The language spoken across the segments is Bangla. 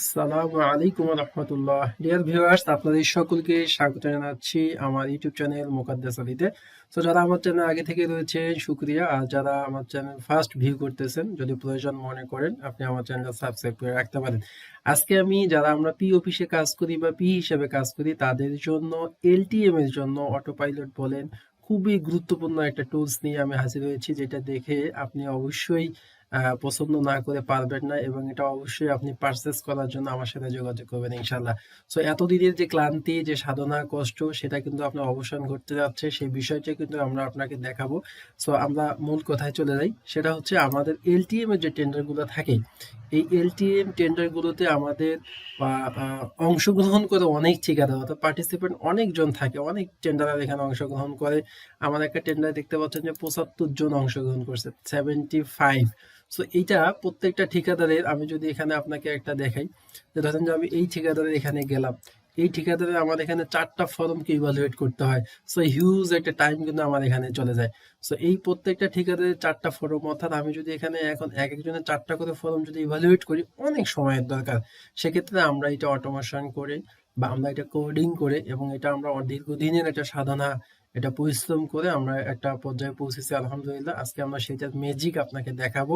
আসসালামু আলাইকুম রহমতুল্লাহ। ডিয়ার ভিউয়ার্স আপনাদের সকলকে স্বাগত জানাচ্ছি আমার ইউটিউব চ্যানেল মুকাদ্দাস আলীতে। তো যারা আমার চ্যানেল আগে থেকে রয়েছে শুক্রিয়া। আর যারা আমার চ্যানেল ফার্স্ট ভিউ করতেছেন, যদি প্রয়োজন মনে করেন, আপনি আমার চ্যানেলটা সাবস্ক্রাইব করে রাখতে পারেন। আজকে আমি, যারা আমরা পি অফিসে কাজ করি বা পি হিসেবে কাজ করি, তাদের জন্য এলটিএম এর জন্য অটো পাইলট বলেন, খুবই গুরুত্বপূর্ণ একটা টুলস নিয়ে আমি হাজির হয়েছি, যেটা দেখে আপনি অবশ্যই পছন্দ না করে পারবেন না এবং এটা অবশ্যই আপনি পারচেস করার জন্য আমার সাথে যোগাযোগ করবেন ইনশাল্লাহ সো এতদিনের যে ক্লান্তি, যে সাধনা, কষ্ট, সেটা কিন্তু আপনার অবসান ঘটতে যাচ্ছে। সেই বিষয়টা কিন্তু আমরা আপনাকে দেখাবো। সো আমরা মূল কথায় চলে যাই। সেটা হচ্ছে আমাদের এলটিএম এর যে টেন্ডারগুলো থাকে, এই এলটিএম টেন্ডারগুলোতে আমাদের অংশগ্রহণ করে অনেক ঠিকাদার, অর্থাৎ পার্টিসিপেন্ট অনেকজন থাকে। অনেক টেন্ডার এখানে অংশগ্রহণ করে। আমার একটা টেন্ডার দেখতে পাচ্ছেন যে পঁচাত্তর জন অংশগ্রহণ করছে সেভেন্টি ফাইভ সো এইটা প্রত্যেকটা ঠিকাদারের, আমি যদি এখানে আপনাকে একটা দেখাই, যে ধরেন যে আমি এই ঠিকাদারের এখানে গেলাম। এই ঠিকাদারের আমার এখানে চারটা ফর্মকে ইভালুয়েট করতে হয়। সো হিউজ একটা টাইম কিন্তু আমার এখানে চলে যায়। সো এই প্রত্যেকটা ঠিকাদারের চারটা ফর্ম অর্থাৎ আমি যদি এখানে এখন এক একজনের চারটা করে ফর্ম যদি ইভালুয়েট করি, অনেক সময়ের দরকার। সেক্ষেত্রে আমরা এটা অটোমেশন করে বা আমরা এটা কোডিং করে এবং এটা আমরা দীর্ঘদিনের একটা সাধনা এটা পরিশ্রম করে আমরা একটা পর্যায়ে পৌঁছেছি, আলহামদুলিল্লাহ। আজকে আমরা সেটার ম্যাজিক আপনাকে দেখাবো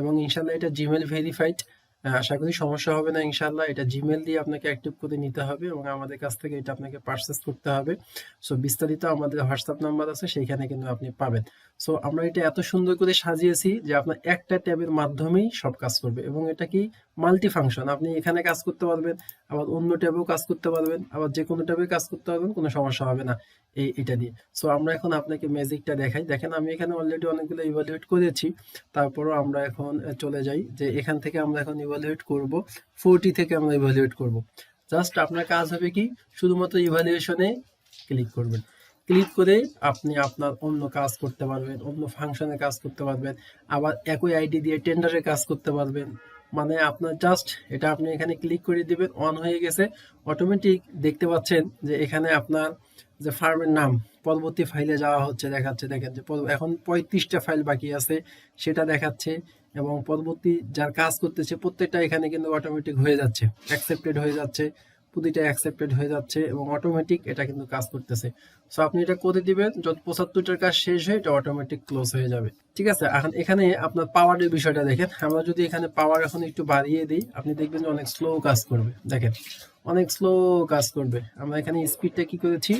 এবং ইনশাল্লাহ এটা জিমেল ভেরিফাইড আশা করি সমস্যা হবে না ইনশাল্লাহ এটা জিমেল দিয়ে আপনাকে অ্যাক্টিভ করে নিতে হবে এবং আমাদের কাছ থেকে এটা আপনাকে পারচেস করতে হবে। সো বিস্তারিত আমাদের হোয়াটসঅ্যাপ নাম্বার আছে, সেইখানে কিন্তু আপনি পাবেন। সো আমরা এটা এত সুন্দর করে সাজিয়েছি যে আপনার একটা ট্যাবের মাধ্যমেই সব কাজ করবে এবং এটা কি মাল্টি ফাংশন আপনি এখানে কাজ করতে পারবেন, আবার অন্য ট্যাবেও কাজ করতে পারবেন, আবার যে কোনো ট্যাবে কাজ করতে পারবেন, কোনো সমস্যা হবে না এই, এটা দিয়ে সো আমরা এখন আপনাকে ম্যাজিকটা দেখাই। দেখেন, আমি এখানে অলরেডি অনেকগুলো ইভালুয়েট করেছি। তারপরও আমরা এখন চলে যাই যে এখান থেকে আমরা এখন ইভালুয়েট করব ফোরটি থেকে আমরা ইভালুয়েট করব। জাস্ট আপনার কাজ হবে কি? শুধুমাত্র ইভালুয়েশনে ক্লিক করবেন। ক্লিক করে আপনি আপনার অন্য কাজ করতে পারবেন, অন্য ফাংশনে কাজ করতে পারবেন, আবার একই আইডি দিয়ে টেন্ডারে কাজ করতে পারবেন। মানে আপনার জাস্ট এটা আপনি এখানে ক্লিক করে দিবেন অন হয়ে গেছে অটোমেটিক দেখতে পাচ্ছেন যে এখানে আপনার যে ফার্মের নাম, পরবর্তী ফাইলে যাওয়া হচ্ছে, দেখাচ্ছে, দেখেন যে এখন পঁয়ত্রিশটা ফাইল বাকি আছে, সেটা দেখাচ্ছে এবং পরবর্তী যার কাজ করতেছে, প্রত্যেকটা এখানে কিন্তু অটোমেটিক হয়ে যাচ্ছে অ্যাকসেপ্টেড হয়ে যাচ্ছে। প্রতিটা অ্যাকসেপ্টেড হয়ে যাচ্ছে এবং অটোমেটিক এটা কিন্তু কাজ করতেছে। সো আপনি এটা করে দিবেন, যত পঁচাত্তরটার কাজ শেষ হয়ে, এটা অটোমেটিক ক্লোজ হয়ে যাবে। ঠিক আছে? এখন এখানে আপনার পাওয়ারের বিষয়টা দেখেন। আমরা যদি এখানে পাওয়ার এখন একটু বাড়িয়ে দিই, আপনি দেখবেন যে অনেক স্লো কাজ করবে। দেখেন, অনেক স্লো কাজ করবে। আমরা এখানে স্পিডটা কি করেছি?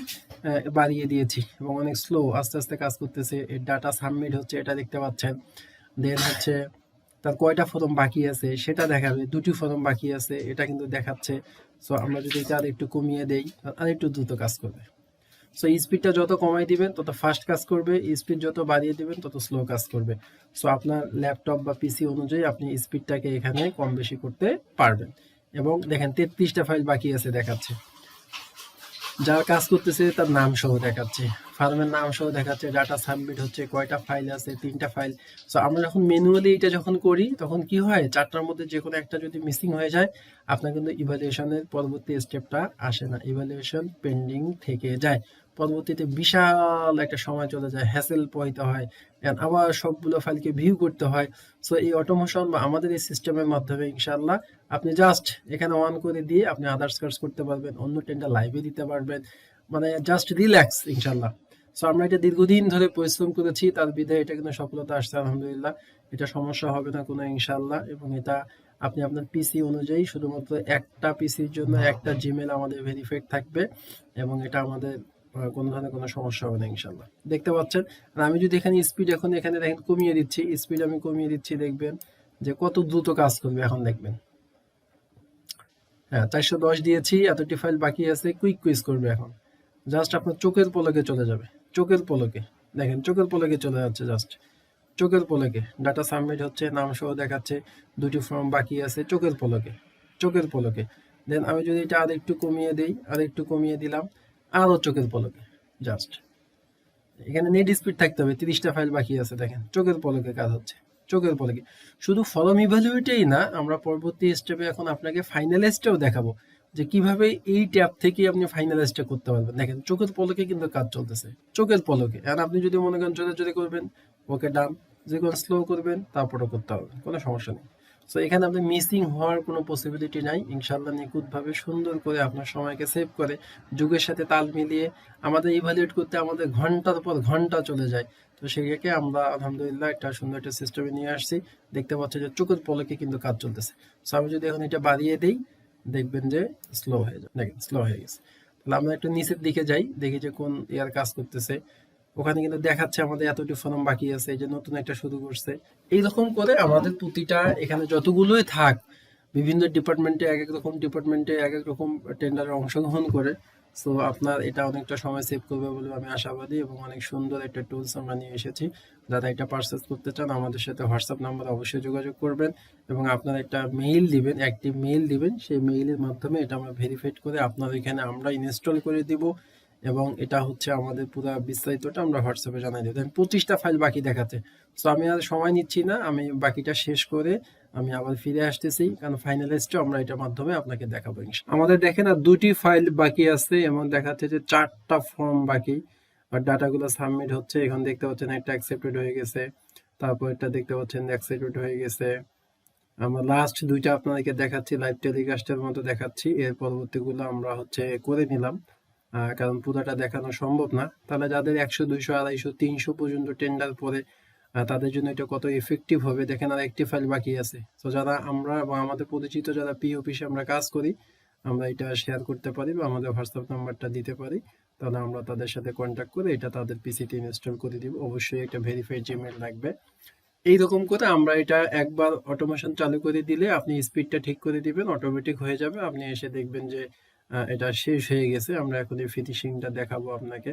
বাড়িয়ে দিয়েছি এবং অনেক স্লো আস্তে আস্তে কাজ করতেছে। এর ডাটা সাবমিট হচ্ছে, এটা দেখতে পাচ্ছেন। দেন হচ্ছে তার কয়টা ফর্ম বাকি আছে সেটা দেখাবে, দুটি ফর্ম বাকি আছে, এটা কিন্তু দেখাচ্ছে। সো আমরা যদি এটা আর একটু কমিয়ে দেই, আর একটু দ্রুত কাজ করবে। সো স্পিডটা যত কমাই দিবেন, তত ফাস্ট কাজ করবে স্পিড যত বাড়িয়ে দিবেন, তত স্লো কাজ করবে। সো আপনার ল্যাপটপ বা পিসি অনুযায়ী আপনি স্পিডটাকে এখানে কম বেশি করতে পারবেন। এবং দেখেন তেত্রিশটা ফাইল বাকি আছে দেখাচ্ছে। যার কাজ করতেছে, তার নাম সহ দেখাচ্ছে। ফার্মের নাম সহ দেখাচ্ছে ডাটা সাবমিট হচ্ছে, কয়টা ফাইল আছে, তিনটা ফাইল সো আমরা যখন ম্যানুয়ালি এটা যখন করি, তখন কি হয়? চারটার মধ্যে যে কোনো একটা যদি মিসিং হয়ে যায়, আপনার কিন্তু ইভালুয়েশনের পরবর্তী স্টেপটা আসে না। ইভ্যালুয়েশন পেন্ডিং থেকে যায়। পরবর্তীতে বিশাল একটা সময় চলে যায় হ্যাসেল পোহাইতে হয়, and আবার সবগুলো ফাইলকে ভিউ করতে হয়। সো এই অটোমেশন বা আমাদের এই সিস্টেমের মাধ্যমে ইনশাল্লাহ আপনি জাস্ট এখানে অন করে দিয়ে আপনি আদার্স কাজ করতে পারবেন, অন্য টেন্ডার লাইভে দিতে পারবেন। মানে জাস্ট রিল্যাক্স ইনশাল্লাহ সো আমরা এটা দীর্ঘদিন ধরে পরিশ্রম করেছি, তার বিধায় এটা কিন্তু সফলতা আসছে, আলহামদুলিল্লাহ। এটা সমস্যা হবে না কোনো ইনশাল্লাহ এবং এটা আপনি আপনার পিসি অনুযায়ী শুধুমাত্র একটা পিসির জন্য একটা জিমেল আমাদের ভেরিফাইড থাকবে এবং এটা আমাদের কোনো ধরনের কোনো সমস্যা হবে না ইনশাল্লাহ দেখতে পাচ্ছেন? আর আমি যদি এখানে স্পিড এখন এখানে দেখেন কমিয়ে দিচ্ছি স্পিড আমি কমিয়ে দিচ্ছি, দেখবেন যে কত দ্রুত কাজ করবে, এখন দেখবেন। হ্যাঁ চারশো দশ দিয়েছি, এতটি ফাইল বাকি আছে কুইক কুইজ করবে এখন। জাস্ট আপনার চোখের পলকে চলে যাবে, চোখের পলকে। দেখেন, চোখের পলকে চলে যাচ্ছে জাস্ট চোখের পলকে ডাটা সাবমিট হচ্ছে, নাম সহ দেখাচ্ছে, দুটি ফর্ম বাকি আছে, চোখের পলকে চোখের পলকে। দেন আমি যদি এটা আর একটু কমিয়ে দিই আর একটু কমিয়ে দিলাম আরও চোখের পলকে জাস্ট এখানে নেট স্পিড থাকতে হবে, তিরিশটা ফাইল বাকি আছে, দেখেন, চোখের পলকে কাজ হচ্ছে। চোখের পলকে শুধু ফলম ইভ্যালুয়েটেই না, আমরা পরবর্তী স্টেপে এখন আপনাকে ফাইনালাইজটাও দেখাবো যে কীভাবে এই ট্যাপ থেকে আপনি ফাইনালাইজটা করতে পারবেন। দেখেন, চোখের পলকে কিন্তু কাজ চলতেছে। চোখের পলকে। আর আপনি যদি মনে করেন জোরে করবেন, ওকে ডান যে কোনো স্লো করবেন তারপরে করতে হবে কোনো সমস্যা নেই। সো এখানে আপনি মিসিং হওয়ার কোনো পসিবিলিটি নাই। ইনশাল্লাহ নিখুঁতভাবে সুন্দর করে আপনার সময়কে সেভ করে যুগের সাথে তাল মিলিয়ে আমাদের ইভ্যালুয়েট করতে আমাদের ঘণ্টার পর ঘণ্টা চলে যায়। তো সেটাকে আমরা আলহামদুলিল্লাহ একটা সুন্দর একটা সিস্টেমে নিয়ে আসছি। দেখতে পাচ্ছি যে চোখের পলকে কিন্তু কাজ চলতেছে। সো আমি যদি এখন এটা বাড়িয়ে দিই, দেখবেন যে স্লো হয়ে যায়। দেখেন স্লো হয়ে গেছে। তাহলে আমরা একটু নিচের দিকে যাই, দেখি যে কোন ইয়ার কাজ করতেছে। ওখানে কিন্তু দেখাচ্ছে আমাদের এতটি ফর্ম বাকি আছে, এই যে নতুন একটা শুরু করছে। এইরকম করে আমাদের প্রতিটা এখানে যতগুলোই থাক, বিভিন্ন ডিপার্টমেন্টে এক এক রকম ডিপার্টমেন্টে এক এক রকম টেন্ডারে অংশগ্রহণ করে সো আপনার এটা অনেকটা সময় সেভ করবে বলে আমি আশাবাদী এবং অনেক সুন্দর একটা টুলস আমরা নিয়ে এসেছি। যারা এটা পারচেস করতে চান, আমাদের সাথে হোয়াটসঅ্যাপ নাম্বার অবশ্যই যোগাযোগ করবেন এবং আপনার একটা মেইল দিবেন একটি মেইল দিবেন, সেই মেইলের মাধ্যমে এটা আমরা ভেরিফাইড করে আপনার এখানে আমরা ইনস্টল করে দিব। এবং এটা হচ্ছে আমাদের পুরো বিস্তারিতটা আমরা হোয়াটসঅ্যাপে জানাই দেন পঁচিশটা ফাইল বাকি দেখাচ্ছে সো আমি আর সময় নিচ্ছি না, আমি বাকিটা শেষ করে আমি আবার ফিরে আসতেছি, কারণ ফাইনালিস্টও আমরা এটার মাধ্যমে আপনাকে দেখাবো আমাদের দেখেন আর দুটি ফাইল বাকি আছে, এবং দেখাচ্ছে যে চারটা ফর্ম বাকি। আর ডাটাগুলো সাবমিট হচ্ছে, এখন দেখতে পাচ্ছেন একটা অ্যাকসেপ্টেড হয়ে গেছে, তারপর এটা দেখতে পাচ্ছেন অ্যাকসেপ্টেড হয়ে গেছে। আমরা লাস্ট দুইটা আপনাদেরকে দেখাচ্ছি লাইভ টেলিকাস্টের মতো দেখাচ্ছি, এর পরবর্তীগুলো আমরা হচ্ছে করে নিলাম। কারণ পুরোটা দেখানো সম্ভব না। তাহলে যাদের একশো, দুইশো, আড়াইশো, তিনশো পর্যন্ত টেন্ডার পরে তাদের জন্য এটা কত এফেক্টিভ হবে দেখেন আর একটি ফাইল বাকি আছে। তো যারা আমরা বা আমাদের পরিচিত যারা পি অফিসে আমরা কাজ করি, আমরা এটা শেয়ার করতে পারি বা আমাদের হোয়াটসঅ্যাপ নাম্বারটা দিতে পারি। তাহলে আমরা তাদের সাথে কন্ট্যাক্ট করে এটা তাদের পিসিতে ইনস্টল করে দিব। অবশ্যই একটা ভেরিফাইড জিমেল লাগবে। এইরকম করে আমরা এটা একবার অটোমেশন চালু করে দিলে আপনি স্পিডটা ঠিক করে দিবেন অটোমেটিক হয়ে যাবে। আপনি এসে দেখবেন যে এটা শেষ হয়ে গেছে। আমরা এখন এই ফিনিশিংটা দেখাবো আপনাকে।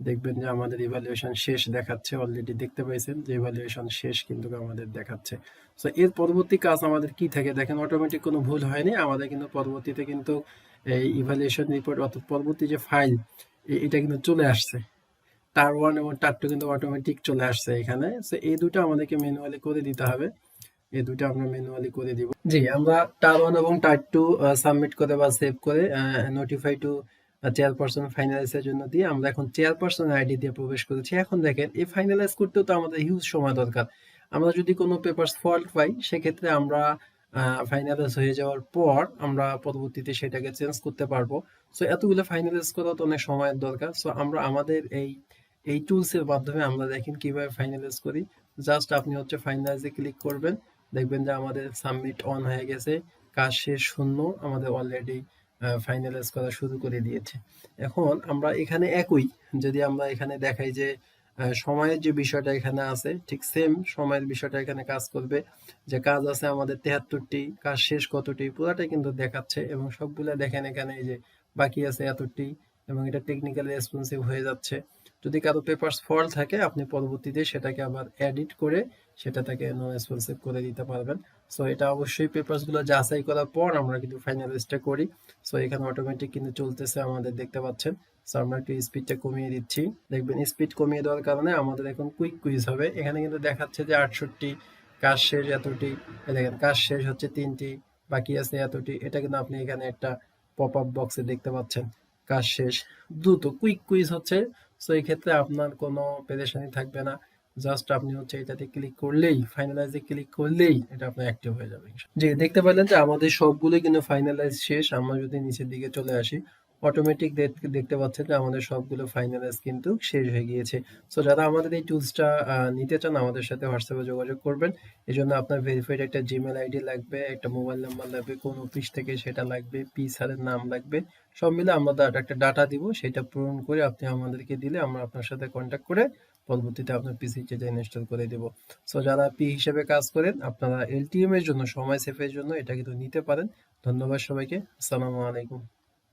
দেখবেন যে আমাদের ইভ্যালুয়েশন শেষ দেখাচ্ছে অলরেডি দেখতে পাইছেন যে ইভ্যালুয়েশন শেষ কিন্তু আমাদের দেখাচ্ছে। সো এর পরবর্তী কাজ আমাদের কি থাকে? দেখেন অটোমেটিক কোনো ভুল হয়নি। আমাদের কিন্তু পরবর্তীতে কিন্তু এই ইভ্যালুয়েশন রিপোর্ট অর্থাৎ পরবর্তী যে ফাইল এটা কিন্তু চলে আসছে। টার ওয়ান এবং টার টু কিন্তু অটোমেটিক চলে আসছে এখানে। সো এই দুটো আমাদেরকে ম্যানুয়ালি করে দিতে হবে। এই দুটো আমরা ম্যানুয়ালি করে দিব। জি, আমরা টার ওয়ান এবং টার টু সাবমিট করে বা সেভ করে নোটিফাই টু চেয়ারপারসন ফাইনালাইজের জন্য দিয়ে আমরা এখন চেয়ারপারসন আইডি দিয়ে প্রবেশ করেছি। এখন দেখেন, এই ফাইনালাইজ করতেও তো আমাদের হিউজ সময় দরকার। আমরা যদি কোনো পেপার ফল্ট পাই, সেক্ষেত্রে আমরা ফাইনালাইজ হয়ে যাওয়ার পর আমরা পরবর্তীতে সেটাকে চেঞ্জ করতে পারব। সো এতগুলো ফাইনালাইজ করা তো অনেক সময়ের দরকার। সো আমরা আমাদের এই এই টুলস এর মাধ্যমে আমরা দেখেন কীভাবে ফাইনালাইজ করি। জাস্ট আপনি হচ্ছে ফাইনালাইজে ক্লিক করবেন। দেখবেন যে আমাদের সাবমিট অন হয়ে গেছে। কাজ শেষ শূন্য, আমাদের অলরেডি ফাইনালাইজ করা শুরু করে দিয়েছে। এখন আমরা এখানে একই, যদি আমরা এখানে দেখাই যে সময়ের যে বিষয়টা এখানে আছে, ঠিক সেম সময়ের বিষয়টা এখানে কাজ করবে। যে কাজ আছে আমাদের তেহাত্তরটি, কাজ শেষ কতটি, পুরাটাই কিন্তু দেখাচ্ছে এবং সবগুলা দেখেন এখানে এই যে বাকি আছে এতটি এবং এটা টেকনিক্যাল রেসপন্সিভ হয়ে যাচ্ছে। যদি কারও পেপারস ফল থাকে, আপনি পরবর্তীতে সেটাকে আবার এডিট করে সেটা তাকে নন রেসপন্সিভ করে দিতে পারবেন। সো এটা অবশ্যই পেপারসগুলো যাচাই করার পর আমরা কিন্তু ফাইনালিস্টটা করি। সো এখানে অটোমেটিক কিন্তু চলতেছে আমাদের, দেখতে পাচ্ছেন। সো আমরা একটু স্পিডটা কমিয়ে দিচ্ছি। দেখবেন স্পিড কমিয়ে দেওয়ার কারণে আমাদের এখন কুইক কুইজ হবে। এখানে কিন্তু দেখাচ্ছে যে আটষট্টি, কাজ শেষ এতটি দেখেন, কাজ শেষ হচ্ছে তিনটি, বাকি আছে এতটি। এটা কিন্তু আপনি এখানে একটা পপ আপ বক্সে দেখতে পাচ্ছেন। কাজ শেষ। দ্রুত কুইক কুইজ হচ্ছে। সো এই ক্ষেত্রে আপনার কোনো পেরেশানি থাকবে না। জাস্ট আপনি হচ্ছে এটাতে ক্লিক করলেই ফাইনালাইজে ক্লিক করলেই এটা আপনার অ্যাক্টিভ হয়ে যাবে। জি, দেখতে পেলেন যে আমাদের সবগুলো কিন্তু ফাইনালাইজ শেষ। আমরা যদি নিচের দিকে চলে আসি অটোমেটিক দেখতে পাচ্ছেন যে আমাদের সবগুলো ফাইনালাইজ কিন্তু শেষ হয়ে গিয়েছে। সো যারা আমাদের এই টুলসটা নিতে চান আমাদের সাথে হোয়াটসঅ্যাপে যোগাযোগ করবেন। এই জন্য আপনার ভেরিফাইড একটা জিমেল আইডি লাগবে, একটা মোবাইল নাম্বার লাগবে, কোন অফিস থেকে সেটা লাগবে পি স্যারের নাম লাগবে, সব মিলে আমরা একটা ডাটা দিব, সেটা পূরণ করে আপনি আমাদেরকে দিলে আমরা আপনার সাথে কন্ট্যাক্ট করে পরবর্তীতে আপনার পিসি যেটা ইনস্টল করে দেব। সো যারা পি হিসেবে কাজ করেন, আপনারা এলটিএম এর জন্য, সময় সেফের জন্য এটা কিন্তু নিতে পারেন। ধন্যবাদ সবাইকে। আসসালামু আলাইকুম।